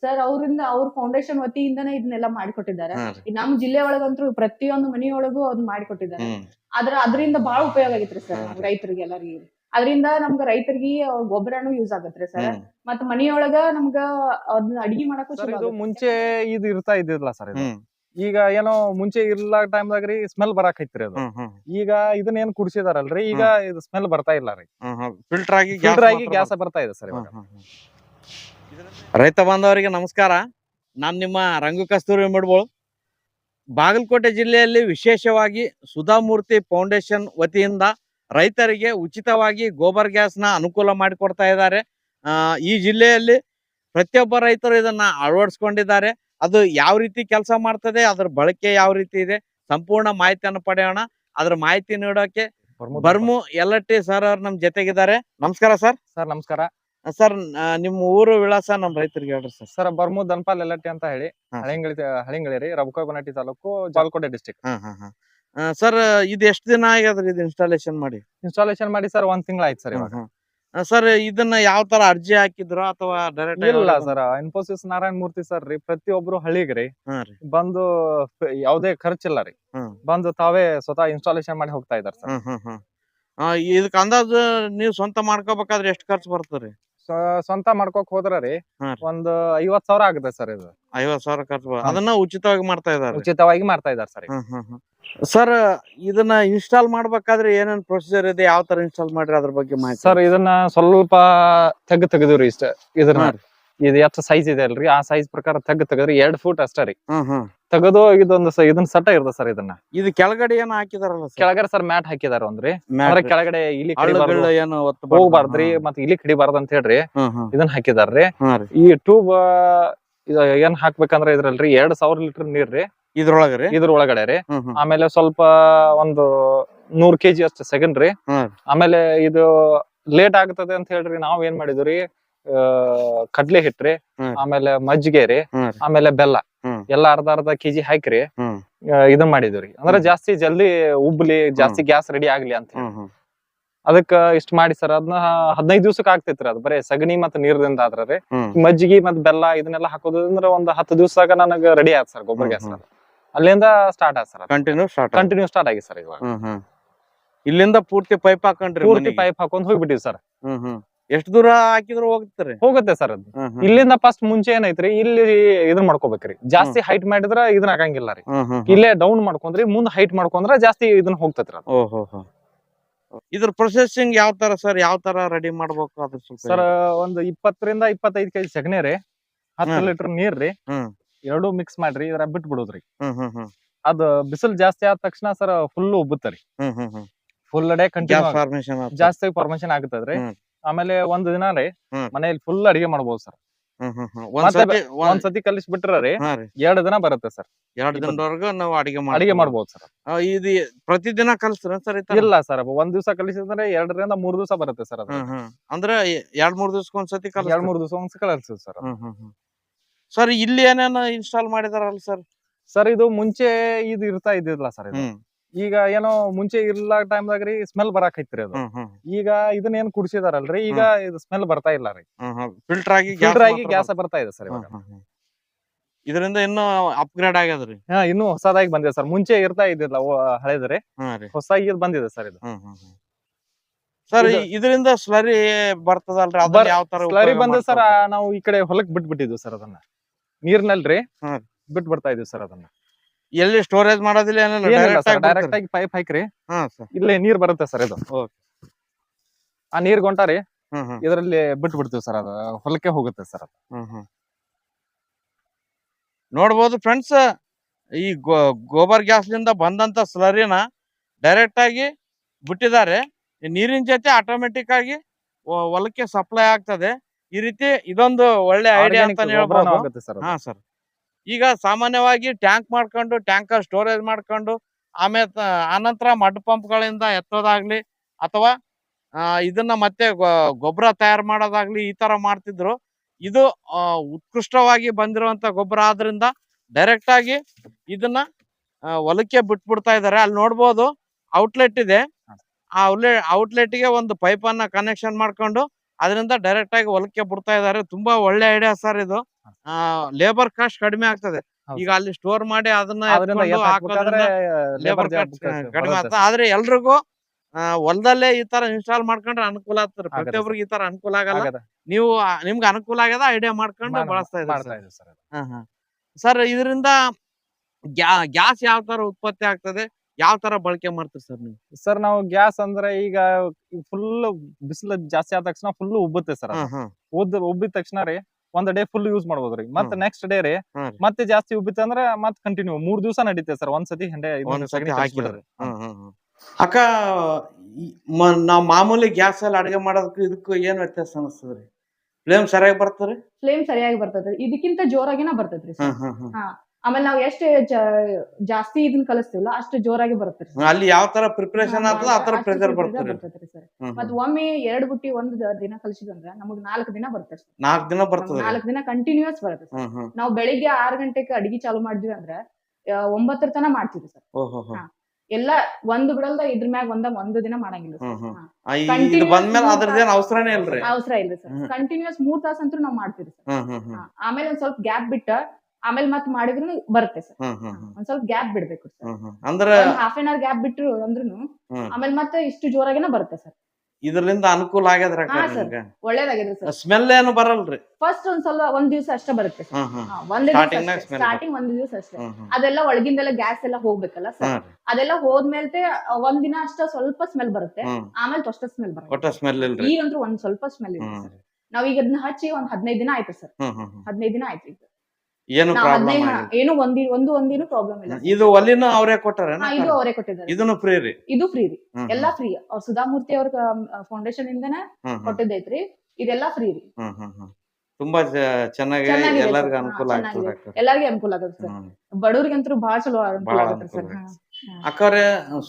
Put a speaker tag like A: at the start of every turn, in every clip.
A: Sir ಅವರಿಂದ ಅವ್ರ foundation ವತಿಯಿಂದನೇ ಇದನ್ನೆಲ್ಲ ಮಾಡಿಕೊಟ್ಟಿದ್ದಾರೆ. ನಮ್ ಜಿಲ್ಲೆ ಒಳಗಂತೂ ಪ್ರತಿಯೊಂದು ಮನೆಯೊಳಗೂ ಅದನ್ನ ಮಾಡಿಕೊಟ್ಟಿದ್ದಾರೆ. ಆದ್ರ ಅದರಿಂದ ಬಹಳ ಉಪಯೋಗ ಆಗೈತ್ರಿ ಸರ್ ರೈತರಿಗೆ ಎಲ್ಲರಿಗೆ. ಅದರಿಂದ ನಮ್ಗ ರೈತರಿಗೆ ಗೊಬ್ಬರನು ಯೂಸ್ ಆಗತ್ರಿ ಸರ್ ಮತ್ತ ಮನಿಯೊಳಗ ನಮ್ಗ ಅದನ್ನ ಅಡಿಗೆ ಮಾಡಕ್ಕೂ
B: ಸರ್
A: ಚಲೋ
B: ಇದು ಮುಂಚೆ ಇದು ಇರ್ತಾ ಇದ್ದಿಲ್ಲ ಸರ್ ಇದು. ಈಗ ಏನೋ ಮುಂಚೆ ಇಲ್ಲ ಟೈಮ್ದಾಗ ರೀ ಸ್ಮೆಲ್ ಬರಾಕ್ ಐತ್ರಿ ಅದು. ಈಗ ಇದನ್ನ ಏನ್ ಕುಡಿಸಿದಾರಲ್ರಿ? ಈಗ ಇದು ಸ್ಮೆಲ್ ಬರ್ತಾ ಇಲ್ಲ ರೀ.
C: ಫಿಲ್ಟರ್ ಆಗಿ
B: ಫಿಲ್ಟರ್ ಆಗಿ ಗ್ಯಾಸ್ ಬರ್ತಾ ಇದೆ ಸರ್ ಇವಾಗ.
C: ರೈತ ಬಾಂಧವರಿಗೆ ನಮಸ್ಕಾರ. ನಾನು ನಿಮ್ಮ ರಂಗು ಕಸ್ತೂರಿ ಮಡ್ಬೋಳು ಬಾಗಲಕೋಟೆ ಜಿಲ್ಲೆಯಲ್ಲಿ ವಿಶೇಷವಾಗಿ ಸುಧಾಮೂರ್ತಿ ಫೌಂಡೇಶನ್ ವತಿಯಿಂದ ರೈತರಿಗೆ ಉಚಿತವಾಗಿ ಗೋಬರ್ ಗ್ಯಾಸ್ನ ಅನುಕೂಲ ಮಾಡಿಕೊಡ್ತಾ ಇದ್ದಾರೆ. ಈ ಜಿಲ್ಲೆಯಲ್ಲಿ ಪ್ರತಿಯೊಬ್ಬ ರೈತರು ಇದನ್ನ ಅಳವಡಿಸ್ಕೊಂಡಿದ್ದಾರೆ. ಅದು ಯಾವ ರೀತಿ ಕೆಲಸ ಮಾಡ್ತದೆ ಅದ್ರ ಬಳಕೆ ಯಾವ ರೀತಿ ಇದೆ ಸಂಪೂರ್ಣ ಮಾಹಿತಿಯನ್ನು ಪಡೆಯೋಣ. ಅದ್ರ ಮಾಹಿತಿ ನೀಡೋಕೆ ಬರ್ಮು ಎಲ್ ಟಿ ಸರ್ ಅವ್ರು ನಮ್ ಜೊತೆಗಿದ್ದಾರೆ. ನಮಸ್ಕಾರ ಸರ್.
B: ಸರ್ ನಮಸ್ಕಾರ.
C: ಸರ್ ನಿಮ್ಮ ಊರು ವಿಳಾಸ ನಮ್ ರೈತರಿಗೆ ಹೇಳ್ರಿ ಸರ್.
B: ಸರ್ ಬರ್ಮು ದನ್ಪಾಲ್ ಎಲ್ಲಟ್ಟಿ ಅಂತ ಹೇಳಿ
C: ಹಾ.
B: ಹಳಿಂಗಳಿ ಹಳಿಂಗಳಿ ರೀ ರಬಕಬನಟ್ಟಿ ತಾಲೂಕು ಬಾಲ್ಕೋಟೆ ಡಿಸ್ಟಿಕ್
C: ಹಾ ಹಾ ಹಾ. ಸರ್ ಇದು ಎಷ್ಟು ದಿನ ಆಗ್ಯದ್ರಿ ಇದು ಇನ್ಸ್ಟಾಲೇಷನ್ ಮಾಡಿ?
B: ಇನ್ಸ್ಟಾಲೇಷನ್ ಮಾಡಿ ಸರ್ ಒಂದ್ ತಿಂಗಳ ಆಯ್ತು ಸರ್ ಇವಾಗ.
C: ಸರ್ ಇದನ್ನ ಯಾವ ತರ ಅರ್ಜಿ ಹಾಕಿದ್ರು ಅಥವಾ ಡೈರೆಕ್ಟ್
B: ಇಲ್ಲ sir Infosys Narayana Murthy sir ರೀ ಪ್ರತಿಯೊಬ್ರು ಹಳ್ಳಿಗೆ ರೀ ಬಂದು ಯಾವುದೇ ಯಾವ್ದೇ ಖರ್ಚಿಲ್ಲ ರೀ.
C: ಹ್ಮ್.
B: ಬಂದು ತಾವೇ ಸ್ವತಃ ಇನ್ಸ್ಟಾಲೇಷನ್ ಮಾಡಿ ಹೋಗ್ತಾ ಇದಾರೆ ಸರ್.
C: ಇದಕ್ ಅಂದಾಜು ನೀವು ಸ್ವಂತ ಮಾಡ್ಕೋಬೇಕಾದ್ರೆ ಎಷ್ಟು ಖರ್ಚು ಬರ್ತದ್ರಿ?
B: ಸ್ವ- ಸ್ವಂತ ಮಾಡ್ಕೊಕ್ ಹೋದ್ರ ರೀ
C: ಹಾ ರೀ.
B: ಒಂದ್ ಐವತ್ ಸಾವಿರ ಆಗುತ್ತೆ ಸರ್ ಇದು.
C: ಐವತ್ ಸಾವಿರ ಖರ್ಚು ಅದನ್ನ ಉಚಿತವಾಗಿ ಮಾಡ್ತಾ ಇದಾರೆ
B: ಉಚಿತವಾಗಿ ಮಾಡ್ತಾ ಇದಾರೆ ಸರ್ ಈಗ.
C: ಸರ್ ಇದನ್ನ ಇನ್ಸ್ಟಾಲ್ ಮಾಡ್ಬೇಕಾದ್ರೆ ಏನೇನ್ ಪ್ರೊಸೀಜರ್ ಇದೆ? ಯಾವ ತರ ಇನ್ಸ್ಟಾಲ್ ಮಾಡ್ರಿ? ಅದ್ರ ಬಗ್ಗೆ ಮಾಹಿತಿ.
B: ಸರ್ ಇದನ್ನ ಸ್ವಲ್ಪ ತೆಗ್ ತೆಗೆದಿವ್ರಿ ಇಷ್ಟ. ಇದನ್ನ
C: ಹಾ
B: ಇದು ಎಷ್ಟು ಸೈಜ್ ಇದೆ ಅಲ್ರಿ? ಆ ಸೈಜ್ ಪ್ರಕಾರ ತೆಗ್ ತೆಗದ್ರಿ ಎರಡ್ ಫೂಟ್ ಅಷ್ಟ ರೀ. ತೆಗೆದು ಇದೊಂದು ಸ- ಇದನ್ನ ಸಟ್ಟ ಇರ್ದ ಸರ್ ಇದನ್ನ.
C: ಇದು ಕೆಳಗಡೆ ಏನ್ ಹಾಕಿದಾರಲ್ಲ ಸರ್
B: ಕೆಳಗಡೆ ಸರ್ ಮ್ಯಾಟ್ ಹಾಕಿದಾರ ಒಂದ್ರಿ ಅಂದ್ರೆ ಕೆಳಗಡೆ ಇಲಿ
C: ಹಳ್ಳುಗಳು
B: ಕಡಿಬಾರ್ದು
C: ಏನು ಒತ್ತು
B: ಹೋಗ್ಬಾರ್ದ್ರಿ ಮತ್ ಇಲಿ ಕಡಿಬಾರ್ದು ಅಂತ ಹೇಳ್ರಿ. ಇದನ್ನ ಹಾಕಿದಾರ್ರಿ ಈ ಟ್ಯೂಬ್ ಏನ್ ಹಾಕ್ಬೇಕಂದ್ರ ಇದ್ರಲ್ರಿ ಎರಡ್ ಸಾವಿರ ಲೀಟರ್ ನೀರ್ ರೀ.
C: ಇದ್ರೊಳಗ ರೀ?
B: ಇದ್ರ ಒಳಗಡೆ ರೀ.
C: ಹ್ಮ್ ಹ್ಮ್.
B: ಆಮೇಲೆ ಸ್ವಲ್ಪ ಒಂದು ನೂರ್ ಕೆಜಿ ಅಷ್ಟು ಸೆಕೆಂಡ್ ರೀ. ಆಮೇಲೆ ಇದು ಲೇಟ್ ಆಗ್ತದೆ ಅಂತ ಹೇಳ್ರಿ. ನಾವ್ ಏನ್ ಮಾಡಿದ್ವಿ ಆ ಕಡ್ಲೆ ಹಿಟ್ರಿ
C: ಹ್ಮ್.
B: ಆಮೇಲೆ ಮಜ್ಜಿಗೆ ರೀ
C: ಹ್ಮ್.
B: ಆಮೇಲೆ ಬೆಲ್ಲ
C: ಹ್ಮ್.
B: ಎಲ್ಲ ಅರ್ಧ ಅರ್ಧ ಕೆಜಿ ಹಾಕ್ರಿ
C: ಹ್ಮ್.
B: ಇದನ್ ಮಾಡಿದ್ವಿ ಅಂದ್ರೆ
C: ಹ್ಮ್.
B: ಜಾಸ್ತಿ ಜಲ್ದಿ ಉಬ್ಲಿ ಜಾಸ್ತಿ ಗ್ಯಾಸ್ ರೆಡಿ ಆಗ್ಲಿ ಅಂತ ಹೇಳಿ.
C: ಹ್ಮ್ ಹ್ಮ್
B: ಅದಕ್ಕ ಇಷ್ಟ ಮಾಡಿ ಸರ್ ಅದನ್ನ ಹದಿನೈದು ದಿವ್ಸಕ್ಕೆ ಆಗ್ತೈತ್ರಿ ಅದು ಬರೇ ಸಗಣಿ ಮತ್ತ್ ನೀರ್ದಿಂದ ಆದ್ರ ರೀ
C: ಹ್ಮ್.
B: ಮಜ್ಜಿಗೆ ಮತ್ತ್ ಬೆಲ್ಲ ಇದನ್ನೆಲ್ಲ ಹಾಕೋದ್ರಿಂದ ಒಂದ್ ಹತ್ತು ದಿವ್ಸದಾಗ ನನಗ ರೆಡಿ ಆಯ್ತು ಸರ್ ಗೊಬ್ಬರ ಗ್ಯಾಸ್
C: ಹ್ಮ್.
B: ಅಲ್ಲಿಂದ ಸ್ಟಾರ್ಟ್ ಆಯ್ತು sir
C: continue start
B: continue start ಆಗಿ ಸರ್ ಇವಾಗ
C: ಹ್ಮ್ ಹ್ಮ್ ಇಲ್ಲಿಂದ ಪೂರ್ತಿ ಪೈಪ್ ಹಾಕೊಂಡ್ರಿ
B: ಪೂರ್ತಿ
C: ಮನೆಗೆ?
B: ಪೈಪ್ ಹಾಕೊಂಡ್ ಹೋಗ್ಬಿಟ್ಟಿವಿ ಸರ್
C: ಹ್ಮ್ ಹ್ಮ್ ಎಷ್ಟ್ ದೂರ ಹಾಕಿದ್ರು ಹೋಗ್ತಾರೆ.
B: ಹೋಗುತ್ತೆ ಸರ್ ಅದು. ಇಲ್ಲಿಂದ ಫಸ್ಟ್ ಮುಂಚೆ ಏನೈತ್ರಿ ಇಲ್ಲಿ ಇದನ್ನ ಮಾಡ್ಕೋಬೇಕ್ರಿ. ಜಾಸ್ತಿ ಹೈಟ್ ಮಾಡಿದ್ರ ಇದನ್ನ ಆಗಂಗಿಲ್ಲ ರೀ. ಇಲ್ಲೇ ಡೌನ್ ಮಾಡ್ಕೊಂಡ್ರಿ ಮುಂದ್ ಹೈಟ್ ಮಾಡ್ಕೊಂಡ್ರ ಜಾಸ್ತಿ ಇದನ್ನ ಹೋಗ್ತೈತ್ರಿ ಅದು.
C: ಇದ್ರ ಪ್ರೊಸೆಸಿಂಗ್ ಯಾವ ತರ ಸರ್ ಯಾವ ತರ ರೆಡಿ ಮಾಡ್ಬೇಕು ಅದ್ರ
B: ಸರ್ ಒಂದ್ ಇಪ್ಪತ್ತರಿಂದ ಇಪ್ಪತ್ತೈದು ಕೆಜಿ ಸಗಣಿ ರೀ. ಹತ್ತು ಲೀಟರ್ ನೀರ್ ರೀ. ಎರಡು ಮಿಕ್ಸ್ ಮಾಡ್ರಿ ಇದ್ರ ಬಿಟ್ ಬಿಡುದ್ರಿ. ಅದ್ ಬಿಸಿಲು ಜಾಸ್ತಿ ಆದ ತಕ್ಷಣ ಸರ್ ಫುಲ್ ಉಬ್ಬುತ್ತರಿ ಫುಲ್ ಡೇ ಕಂಟಿನ್ಯೂ ಜಾಸ್ತಿ ಫಾರ್ಮೇಶನ್
C: ಆಗುತ್ತದ್ರಿ.
B: ಆಮೇಲೆ ಒಂದ್ ದಿನ ರೀ
C: ಹ್ಮ್.
B: ಮನೇಲಿ ಫುಲ್ ಅಡಿಗೆ ಮಾಡ್ಬೋದು ಸರ್
C: ಹ್ಮ್ ಹ್ಮ್ ಹ್ಮ್.
B: ಮತ್ತೆ
C: ಒಂದ್ಸತಿ
B: ಒಂದ್ ಸತಿ ಕಲಿಸ್ ಬಿಟ್ರ ರೀ
C: ಹಾ ರೀ.
B: ಎರಡ್ ದಿನ ಬರುತ್ತೆ ಸರ್
C: ಎರಡ್ ದಿನದವರೆಗೂ ನಾವು ಅಡಿಗೆ
B: ಅಡಿಗೆ ಮಾಡ್ಬೋದು ಸರ್
C: ಇದು ಪ್ರತಿದಿನ ಕಲಿಸ್ತಾರ ಸರ್ ಈ ತರ?
B: ಇಲ್ಲ ಸರ್ ಒಂದ್ ದಿವಸ ಕಲಿಸಿದ್ರೆ ಎರಡರಿಂದ ಮೂರ್ ದಿವಸ ಬರುತ್ತೆ ಸರ್ ಅದು.
C: ಹ್ಮ್ ಹ್ಮ್. ಅಂದ್ರೆ ಎ- ಎರಡ್ ಮೂರ್ ದಿವ್ಸಕ್ಕೆ ಒಂದ್ಸತಿ
B: ಎರಡ್ ಮೂರ್ ದಿವಸ ಒಂದ್ಸ ಕಲಿಸ್ ಸರ್
C: ಹ್ಮ್ ಹ್ಮ್ ಹ್ಮ್. ಸರ್ ಇಲ್ಲಿ ಏನೇನ ಇನ್ಸ್ಟಾಲ್ ಮಾಡಿದಾರಲ್ಲ ಸರ್
B: ಸರ್ ಇದು ಮುಂಚೆ ಇದು ಇರ್ತಾ ಇದ್ದಿಲ್ಲ ಸರ್ ಇದು.
C: ಹ್ಮ್.
B: ಈಗ ಏನೋ ಮುಂಚೆ ಇರ್ಲ ಟೈಮ್ದಾಗ ರೀ ಸ್ಮೆಲ್ ಬರಾಕ್ ಐತ್ರಿ ಅದು ಈಗ ಇದನ್ನ ಏನ್ ಕುಡಿಸಿದಾರಲ್ರಿ? ಈಗ ಇದು ಸ್ಮೆಲ್ ಬರ್ತಾ ಇಲ್ಲ ರೀ.
C: ಫಿಲ್ಟರ್ ಆಗಿ
B: ಫಿಲ್ಟರ್ ಆಗಿ ಗ್ಯಾಸ್ ಬರ್ತಾ ಇದೆ ಸರ್ ಇವಾಗ.
C: ಇದರಿಂದ ಇನ್ನೂ ಅಪ್ಗ್ರೇಡ್ ಆಗ್ಯದ್ರಿ?
B: ಹಾ ಇನ್ನು ಹೊಸದಾಗಿ ಬಂದಿದೆ ಸರ್. ಮುಂಚೆ ಇರ್ತಾ ಇದ್ದಿಲ್ಲ ಹಳೇದ್ರಿ. ಹೊಸದಾಗಿ ಇದು ಬಂದಿದೆ ಸರ್ ಇದು.
C: ಸರ್
B: ಇದು-
C: ಇದರಿಂದ ಸ್ಲರಿ ಬರ್ತದಲ್ರಿ? ಯಾವ ತರ
B: ಸ್ಲರಿ ಬಂದ ಸರ್ ನಾವು ಈ ಕಡೆ ಹೊಲಕ್ ಬಿಟ್ಬಿಟ್ಟಿದ್ವಿ ಸರ್ ಅದನ್ನ. ನೀರ್ನಲ್ರಿ. ಬಿಟ್ ಬಿಡ್ತಾ ಇದೀವಿ ಸರ್ ಅದನ್ನ.
C: ಎಲ್ಲಿ ಸ್ಟೋರೇಜ್ ಮಾಡೋದಿಲ್ಲ ಡೈರೆಕ್ಟ್ ಆಗಿ
B: ಪೈಪ್ ಹಾಕ್ರಿ. ಇಲ್ಲಿ ನೀರ್ ಬರುತ್ತೆ ಸರ್ ಇದು. ಆ ನೀರ್ ಗೊಂಟಾರಿ ಇದರಲ್ಲಿ ಬಿಟ್ಟು ಬಿಡ್ತೀವಿ ಸರ್ ಅದು ಹೊಲಕ್ಕೆ ಹೋಗುತ್ತೆ ಸರ್ ಅದು.
C: ನೋಡ್ಬೋದು ಫ್ರೆಂಡ್ಸ್ ಈ ಗೋ- ಗೋಬರ್ ಗ್ಯಾಸ್ಲಿಂದ ಬಂದಂತ ಸ್ಲರಿನ ಡೈರೆಕ್ಟ್ ಆಗಿ ಬಿಟ್ಟಿದ್ದಾರೆ. ನೀರಿನ ಜೊತೆ ಆಟೋಮೆಟಿಕ್ ಆಗಿ ಹೊಲಕ್ಕೆ ಸಪ್ಲೈ ಆಗ್ತದೆ. ಈ ರೀತಿ ಇದೊಂದು ಒಳ್ಳೆ ಐಡಿಯಾ
B: ಅಂತ
C: ಹೇಳ್ಬೋದು. ಹಾ ಸರ್ ಈಗ ಸಾಮಾನ್ಯವಾಗಿ ಟ್ಯಾಂಕ್ ಮಾಡ್ಕೊಂಡು ಟ್ಯಾಂಕರ್ ಸ್ಟೋರೇಜ್ ಮಾಡ್ಕೊಂಡು ಆಮೇಲೆ ಆನಂತರ ಮಡ್ ಪಂಪ್ಗಳಿಂದ ಎತ್ತೋದಾಗ್ಲಿ ಅಥವಾ ಇದನ್ನ ಮತ್ತೆ ಗೊಬ್ಬರ ತಯಾರು ಮಾಡೋದಾಗ್ಲಿ ಈ ತರ ಮಾಡ್ತಿದ್ರು. ಇದು ಉತ್ಕೃಷ್ಟವಾಗಿ ಬಂದಿರುವಂತ ಗೊಬ್ಬರ ಆದ್ರಿಂದ ಡೈರೆಕ್ಟ್ ಆಗಿ ಇದನ್ನ ಹೊಲಕ್ಕೆ ಬಿಟ್ಬಿಡ್ತಾ ಇದಾರೆ ಅಲ್ಲಿ ನೋಡ್ಬೋದು ಔಟ್ಲೆಟ್ ಇದೆ. ಆ ಔಟ್ಲೆಟ್ಗೆ ಒಂದು ಪೈಪ್ ಅನ್ನ ಕನೆಕ್ಷನ್ ಮಾಡ್ಕೊಂಡು ಅದರಿಂದ ಡೈರೆಕ್ಟ್ ಆಗಿ ಹೊಲಕ್ಕೆ ಬಿಡ್ತಾ ಇದಾರೆ. ತುಂಬಾ ಒಳ್ಳೆ ಐಡಿಯಾ ಸರ್ ಇದು. ಲೇಬರ್ ಕಾಸ್ಟ್ ಕಡಿಮೆ ಆಗ್ತದೆ. ಈಗ ಅಲ್ಲಿ ಸ್ಟೋರ್ ಮಾಡಿ ಅದನ್ನ ಲೇಬರ್
B: ಕಾಸ್ಟ್
C: ಕಡಿಮೆ ಆಗ್ತದೆ. ಆದ್ರೆ ಎಲ್ರಿಗೂ ಹೊಲದಲ್ಲೇ ಈ ತರ ಇನ್ಸ್ಟಾಲ್ ಮಾಡ್ಕೊಂಡ್ರೆ ಅನುಕೂಲ ಆಗ್ತದೆ. ಪ್ರತಿಯೊಬ್ಬರಿಗೆ ಈ ತರ ಅನುಕೂಲ ಆಗಲ್ಲ. ನೀವು ನಿಮ್ಗೆ ಅನುಕೂಲ ಆಗ್ಯದ ಐಡಿಯಾ ಮಾಡ್ಕೊಂಡು ಬಳಸ್ತಾ ಇದ್ದಾರೆ ಸರ್ ಇದರಿಂದ ಗ್ಯಾಸ್ ಯಾವ ತರ ಉತ್ಪತ್ತಿ ಆಗ್ತದೆ? ಯಾವ ತರ ಬಳಕೆ ಮಾಡ್ತೀರಿ ಸರ್ ನೀವು?
B: ಸರ್ ನಾವು ಗ್ಯಾಸ್ ಅಂದ್ರೆ ಈಗ ಫುಲ್ ಬಿಸಿಲು ಜಾಸ್ತಿ ಆದ ತಕ್ಷಣ ಫುಲ್ ಉಬ್ಬುತ್ತೆ ಸರ್. ಉದ್ದ ಉಬ್ಬಿದ ತಕ್ಷಣ ರೀ ಒಂದ್ ಡೇ ಫುಲ್ ಯೂಸ್ ಮಾಡ್ಬೋದ್ರಿ ಮತ್ತೆ ನೆಕ್ಸ್ಟ್ ಡೇ ರೀ ಮತ್ತೆ ಜಾಸ್ತಿ ಉಬ್ಬಿತ್ತು ಅಂದ್ರೆ ಮತ್ ಕಂಟಿನ್ಯೂ ಮೂರ್ ದಿವಸ ನಡೀತೆ ಸರ್. ಒಂದ್ ಸತಿ ಹಂಡೆ.
C: ಅಕ್ಕ ನಾವ್ ಮಾಮೂಲಿ ಗ್ಯಾಸ್ ಅಲ್ಲಿ ಅಡಿಗೆ ಮಾಡೋದಕ್ಕೂ ಇದಕ್ಕೂ ಏನ್ ವ್ಯತ್ಯಾಸ ಅನಿಸ್ತದ್ರಿ ಫ್ಲೇಮ್ ಸರಿಯಾಗಿ ಬರ್ತದ್ರಿ
A: ಫ್ಲೇಮ್ ಸರಿಯಾಗಿ ಬರ್ತದ್ರಿ ಇದಕ್ಕಿಂತ ಜೋರಾಗಿನ ಬರ್ತದ್ರಿ. ಆಮೇಲೆ ನಾವ್ ಎಷ್ಟು ಜಾಸ್ತಿ ಇದನ್ನ ಕಲಿಸ್ತೀವಲ್ಲ ಅಷ್ಟು ಜೋರಾಗಿ ಬರುತ್ತೆ.
C: ಅಲ್ಲಿ ಯಾವ ತರ ಪ್ರಿಪರೇಷನ್ ಆಗ್ತದ ಆ ತರ ಪ್ರೆಷರ್
A: ಸರ್.
C: ಬರ್ತದ್ರಿ
A: sir. ಮತ್ ಒಮ್ಮೆ ಎರಡ್ ಬುಟ್ಟಿ ಒಂದ್ ದಿನ ಕಲಿಸಿದಂದ್ರ ನಮಗ್ ನಾಲ್ಕು ದಿನ ಬರುತ್ತೆ
C: ನಾಲ್ಕು ದಿನ ಬರ್ತದೆ
A: ನಾಲ್ಕು ದಿನ ಕಂಟಿನ್ಯೂಸ್ ಬರುತ್ತೆ ನಾವು ಬೆಳಿಗ್ಗೆ ಆರ್ ಗಂಟೆಗೆ ಅಡಿಗೆ ಚಾಲು ಮಾಡಿದ್ವಿ ಅಂದ್ರ ಒಂಬತ್ತರ ತನ ಮಾಡ್ತೀವಿ ಸರ್. ಎಲ್ಲ ಒಂದ್ ಬಿಡಲ್ದ ಇದ್ರ ಮ್ಯಾಗ ಒಂದ ಒಂದು ದಿನ ಮಾಡಂಗಿಲ್ಲ
C: ಅವಸರನೇ ಇಲ್ರಿ.
A: ಅವಸರ ಇಲ್ರಿ ಸರ್. ಕಂಟಿನ್ಯೂಸ್ ಮೂರ್ ತಾಸ ಅಂತೂ ನಾವ್ ಮಾಡ್ತೀವಿ ಸರ್. ಆಮೇಲೆ ಒಂದ್ ಸ್ವಲ್ಪ ಗ್ಯಾಪ್ ಬಿಟ್ಟ ಆಮೇಲೆ ಮತ್ ಮಾಡಿದ್ರು ಬರುತ್ತೆ ಸರ್. ಒಂದ್ ಸ್ವಲ್ಪ ಗ್ಯಾಪ್ ಬಿಡ್ಬೇಕು ಸರ್.
C: ಅಂದ್ರ
A: ಹಾಫ್ ಅನ್ ಅವರ್ ಗ್ಯಾಪ್ ಬಿಟ್ರು ಅಂದ್ರೂ ಆಮೇಲೆ ಮತ್ತೆ ಇಷ್ಟು ಜೋರಾಗಿನ ಬರುತ್ತೆ ಸರ್.
C: ಇದರಿಂದ ಅನುಕೂಲ ಆಗ್ಯದ್ರ.
A: ಒಳ್ಳೇದಾಗಿದೆ ಸರ್.
C: ಸ್ಮೆಲ್ ಏನು ಬರಲ್ರಿ?
A: ಫಸ್ಟ್ ಒಂದ್ ಸ್ವಲ್ಪ ಒಂದ್ ದಿವಸ ಅಷ್ಟೇ ಬರುತ್ತೆ ಒಂದೇ ಸ್ಟಾರ್ಟಿಂಗ್ ಒಂದ್ ದಿವಸ ಅಷ್ಟೇ. ಅದೆಲ್ಲ ಒಳಗಿಂದೆಲ್ಲ ಗ್ಯಾಸ್ ಎಲ್ಲ ಹೋಗ್ಬೇಕಲ್ಲ ಸರ್. ಅದೆಲ್ಲ ಹೋದ್ಮೇಲೆ ಒಂದ್ ದಿನ ಅಷ್ಟ ಸ್ವಲ್ಪ ಸ್ಮೆಲ್ ಬರುತ್ತೆ. ಆಮೇಲೆ ತೊಷ್ಟ ಸ್ಮೆಲ್ ಬರುತ್ತೆ.
C: ಈಗ ಸ್ಮೆಲ್
A: ಈಗಂತೂ ಒಂದ್ ಸ್ವಲ್ಪ ಸ್ಮೆಲ್ ಇದೆ ಸರ್. ನಾವ್ ಈಗ ಅದನ್ನ ಹಚ್ಚಿ ಒಂದ್ ಹದಿನೈದು ದಿನ ಆಯ್ತು ಸರ್. ಹದಿನೈದು ದಿನ ಆಯ್ತು ಈಗ.
C: ಏನು ಪ್ರಾಬ್ಲಮ್
A: ಏನು ಒಂದಿ ಒಂದು ಒಂದಿನೂ ಪ್ರಾಬ್ಲಮ್ ಇಲ್ಲ.
C: ಇದು ಒಲಿನ ಅವರೇ ಕೊಟ್ಟಾರ
A: ಇದು ಅವರೇ ಕೊಟ್ಟಿದ್ದಾರೆ.
C: ಇದನ್ನು ಫ್ರೀ ರೀ?
A: ಇದು ಫ್ರೀ ರೀ. ಎಲ್ಲಾ ಫ್ರೀ ಅವ್ರ ಸುಧಾಮೂರ್ತಿ ಅವ್ರ ಫೌಂಡೇಶನ್ ಇಂದನೇ ಕೊಟ್ಟಿದ್ದೈತ್ರಿ. ಇದೆಲ್ಲಾ ಫ್ರೀ ರೀ.
C: ತುಂಬಾ ಚೆನ್ನಾಗಿ ಎಲ್ಲರಿಗೂ ಅನುಕೂಲ. ಆಗ್ತದೆ
A: ಎಲ್ಲರಿಗೂ ಅನುಕೂಲ ಆಗುತ್ತೆ ಸರ್. ಬಡವ್ರಿಗಂತೂ ಬಹಳ ಚಲೋ ಅನುಕೂಲ ಆಗುತ್ತೆ ಸರ್.
C: ಅಕ್ಕವ್ರೆ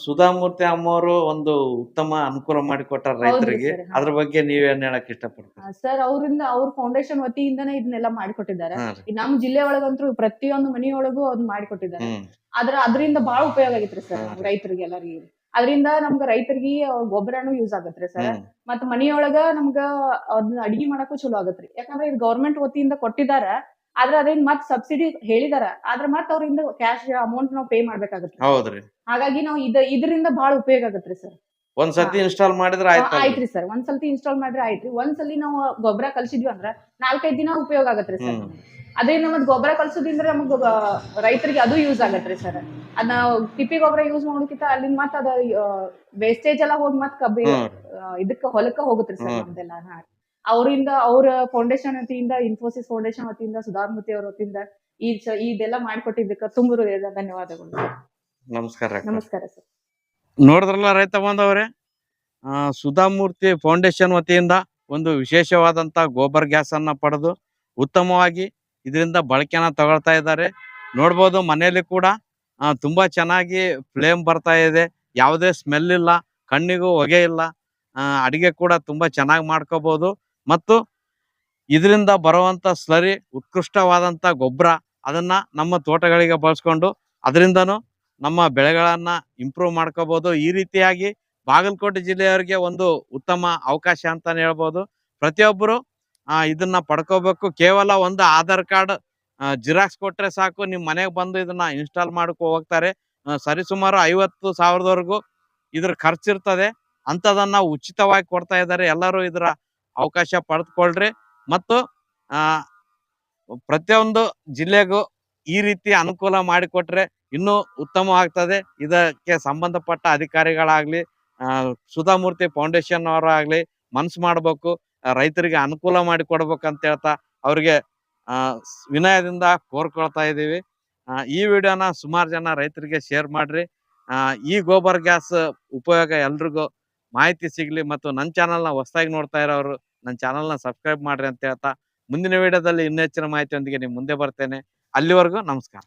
C: ಸುಧಾಮೂರ್ತಿ ಅಮ್ಮವರು ಒಂದು ಉತ್ತಮ ಅನುಕೂಲ ಮಾಡಿಕೊಟ್ಟಾರ ರೈತರಿಗೆ. ಅದ್ರ ಬಗ್ಗೆ ನೀವೇನ್ ಹೇಳಕ್ ಇಷ್ಟಪಡ್ತೀರಾ?
A: ಸರ್ ಅವರಿಂದ ಅವ್ರ ಫೌಂಡೇಶನ್ ವತಿಯಿಂದನೇ ಇದನ್ನೆಲ್ಲ ಮಾಡಿಕೊಟ್ಟಿದ್ದಾರೆ. ನಮ್ ನಮ್ಮ ಜಿಲ್ಲೆ ಒಳಗಂತೂ ಪ್ರತಿಯೊಂದು ಮನೆಯೊಳಗೂ ಅದ್ ಮಾಡಿಕೊಟ್ಟಿದ್ದಾರೆ. ಆದ್ರ ಅದರಿಂದ ಬಹಳ ಉಪಯೋಗ ಆಗೈತ್ರಿ ಸರ್. ರೈತರಿಗೆ ಎಲ್ಲರಿಗೆ. ಅದರಿಂದ ನಮ್ಗ ರೈತರಿಗೆ ಗೊಬ್ಬರನು ಯೂಸ್ ಆಗತ್ರಿ ಸರ್.
C: ಮತ್ತ
A: ಮತ್ತ್ ಮನಿಯೊಳಗ ನಮ್ಗ ಅದನ್ನ ಅಡಿಗೆ ಮಾಡಕ್ಕೂ ಚಲೋ ಆಗತ್ರಿ. ಯಾಕಂದ್ರೆ ಇದು ಗೌರ್ಮೆಂಟ್ ವತಿಯಿಂದ ಕೊಟ್ಟಿದಾರ. ಆದ್ರ ಅದೇನ್ ಮತ್ ಸಬ್ಸಿಡಿ ಹೇಳಿದಾರ ಆದ್ರ ಮತ್ ಅವ್ರಿಂದ ಕ್ಯಾಶ್ ಅಮೌಂಟ್ ನಾವು ಪೇ ಮಾಡ್ಬೇಕಾಗತ್ತೆ
C: ಹೌದ್ರಿ.
A: ಹಾಗಾಗಿ ನಾವು ಇದ ಇದರಿಂದ ಬಹಳ ಉಪಯೋಗ ಆಗತ್ರಿ ಸರ್
C: ಒಂದ್ ಸತಿ ಇನ್ಸ್ಟಾಲ್ ಮಾಡಿದ್ರೆ ಆಯ್ತು
A: ಆಯ್ತ್ರಿ ಸರ್ ಒಂದ್ಸತಿ ಇನ್ಸ್ಟಾಲ್ ಮಾಡಿದ್ರೆ ಆಯ್ತ್ರಿ. ಒಂದ್ಸಲಿ ನಾವು ಗೊಬ್ಬರ ಕಲ್ಸಿದ್ವಿ ಅಂದ್ರ ನಾಲ್ಕೈದ್ ದಿನ ಉಪಯೋಗ ಆಗತ್ರಿ ಸರ್ ಅದೇ ನಮ್ದು ಗೊಬ್ಬರ ಕಲ್ಸೋದ್ರಿಂದ ನಮಗ್ ರೈತರಿಗೆ ಅದು ಯೂಸ್ ಆಗತ್ರಿ ಸರ್ ಅದನ್ನ ತಿಪ್ಪಿ ಗೊಬ್ಬರ ಯೂಸ್ ಮಾಡೋಕಿಂತ ಅಲ್ಲಿಂದ ಮತ್ತ ಅದ ವೇಸ್ಟೇಜ್ ಎಲ್ಲ ಹೋಗಿ ಮತ್ ಕಬ್ಬಿ ಇದಕ್ಕ ಹೊಲಕ್ಕ ಹೋಗುತ್ರಿ ಸರ್
C: ಅದೆಲ್ಲ
A: ನಮ್ದೆಲ್ಲ. ಅವರಿಂದ ಅವ್ರ ಫೌಂಡೇಶನ್ ವತಿಯಿಂದ ಇನ್ಫೋಸಿಸ್ ಫೌಂಡೇಶನ್ ವತಿಯಿಂದ ಸುಧಾಮೂರ್ತಿ ಅವ್ರ ವತಿಯಿಂದ ಈ ಇದೆಲ್ಲ ಮಾಡಿಕೊಟ್ಟಿದ್ದಕ್ಕೆ ತುಂಬ ಹೃದಯದ ಧನ್ಯವಾದಗಳು.
C: ನಮಸ್ಕಾರ.
A: ನಮಸ್ಕಾರ ಸರ್.
C: ನೋಡಿದ್ರಲ್ಲ ರೈತ ಬಾಂಧವರೇ ಆ, ಸುಧಾಮೂರ್ತಿ ಫೌಂಡೇಶನ್ ವತಿಯಿಂದ ಒಂದು ವಿಶೇಷವಾದಂತ ಗೋಬರ್ ಗ್ಯಾಸ್ ಅನ್ನ ಪಡೆದು ಉತ್ತಮವಾಗಿ ಇದರಿಂದ ಬಳಕೆನ ತಗೊಳ್ತಾ ಇದ್ದಾರೆ. ನೋಡ್ಬೋದು ಮನೆಯಲ್ಲಿ ಕೂಡ ತುಂಬಾ ಚೆನ್ನಾಗಿ ಫ್ಲೇಮ್ ಬರ್ತಾ ಇದೆ. ಯಾವುದೇ ಸ್ಮೆಲ್ ಇಲ್ಲ ಕಣ್ಣಿಗೂ ಹೊಗೆ ಇಲ್ಲ. ಅಡಿಗೆ ಕೂಡ ತುಂಬಾ ಚೆನ್ನಾಗಿ ಮಾಡ್ಕೋಬಹುದು ಮತ್ತು ಇದರಿಂದ ಬರುವಂತ ಸ್ಲರಿ ಉತ್ಕೃಷ್ಟವಾದಂತ ಗೊಬ್ಬರ ಅದನ್ನ ನಮ್ಮ ತೋಟಗಳಿಗೆ ಬಳಸ್ಕೊಂಡು ಅದರಿಂದನೂ ನಮ್ಮ ಬೆಳೆಗಳನ್ನ ಇಂಪ್ರೂವ್ ಮಾಡ್ಕೋಬಹುದು ಈ ರೀತಿಯಾಗಿ ಬಾಗಲಕೋಟೆ ಜಿಲ್ಲೆಯವರಿಗೆ ಒಂದು ಉತ್ತಮ ಅವಕಾಶ ಅಂತಾನೆ ಹೇಳ್ಬೋದು. ಪ್ರತಿಯೊಬ್ಬರು ಇದನ್ನ ಪಡ್ಕೋಬೇಕು. ಕೇವಲ ಒಂದು ಆಧಾರ್ ಕಾರ್ಡ್ ಜಿರಾಕ್ಸ್ ಕೊಟ್ರೆ ಸಾಕು. ನಿಮ್ಮ ಮನೆಗೆ ಬಂದು ಇದನ್ನ ಇನ್ಸ್ಟಾಲ್ ಮಾಡ್ಕೊ ಹೋಗ್ತಾರೆ. ಸರಿಸುಮಾರು ಐವತ್ತು ಸಾವಿರದವರೆಗೂ ಇದ್ರ ಖರ್ಚಿರ್ತದೆ. ಅಂತದನ್ನ ಉಚಿತವಾಗಿ ಕೊಡ್ತಾ ಇದ್ದಾರೆ. ಎಲ್ಲರೂ ಇದರ ಅವಕಾಶ ಪಡೆದುಕೊಳ್ರಿ. ಮತ್ತು, ಆ, ಪ್ರತಿಯೊಂದು ಜಿಲ್ಲೆಗೂ ಈ ರೀತಿ ಅನುಕೂಲ ಮಾಡಿಕೊಟ್ರೆ ಇನ್ನೂ ಉತ್ತಮವಾಗ್ತದೆ. ಇದಕ್ಕೆ ಸಂಬಂಧಪಟ್ಟ ಅಧಿಕಾರಿಗಳಾಗ್ಲಿ ಸುಧಾಮೂರ್ತಿ ಫೌಂಡೇಶನ್ ಅವರಾಗ್ಲಿ ಮನ್ಸು ಮಾಡ್ಬೇಕು, ರೈತರಿಗೆ ಅನುಕೂಲ ಮಾಡಿ ಅಂತ ಹೇಳ್ತಾ ಅವ್ರಿಗೆ ವಿನಯದಿಂದ ಕೋರ್ಕೊಳ್ತಾ ಇದ್ದೀವಿ. ಈ ವಿಡಿಯೋನ ಸುಮಾರು ಜನ ರೈತರಿಗೆ ಶೇರ್ ಮಾಡ್ರಿ. ಈ ಗೋಬರ್ ಗ್ಯಾಸ್ ಉಪಯೋಗ ಎಲ್ರಿಗೂ ಮಾಹಿತಿ ಸಿಗಲಿ ಮತ್ತು ನನ್ನ ಚಾನಲ್ನ ಹೊಸದಾಗಿ ನೋಡ್ತಾ ಇರೋರು ನನ್ನ ಚಾನಲ್ನ ಸಬ್ಸ್ಕ್ರೈಬ್ ಮಾಡ್ರಿ ಅಂತ ಹೇಳ್ತಾ, ಮುಂದಿನ ವಿಡಿಯೋದಲ್ಲಿ ಇನ್ನೂ ಹೆಚ್ಚಿನ ಮಾಹಿತಿಯೊಂದಿಗೆ ನಿಮ್ಮ ಮುಂದೆ ಬರ್ತೇನೆ. ಅಲ್ಲಿವರೆಗೂ ನಮಸ್ಕಾರ.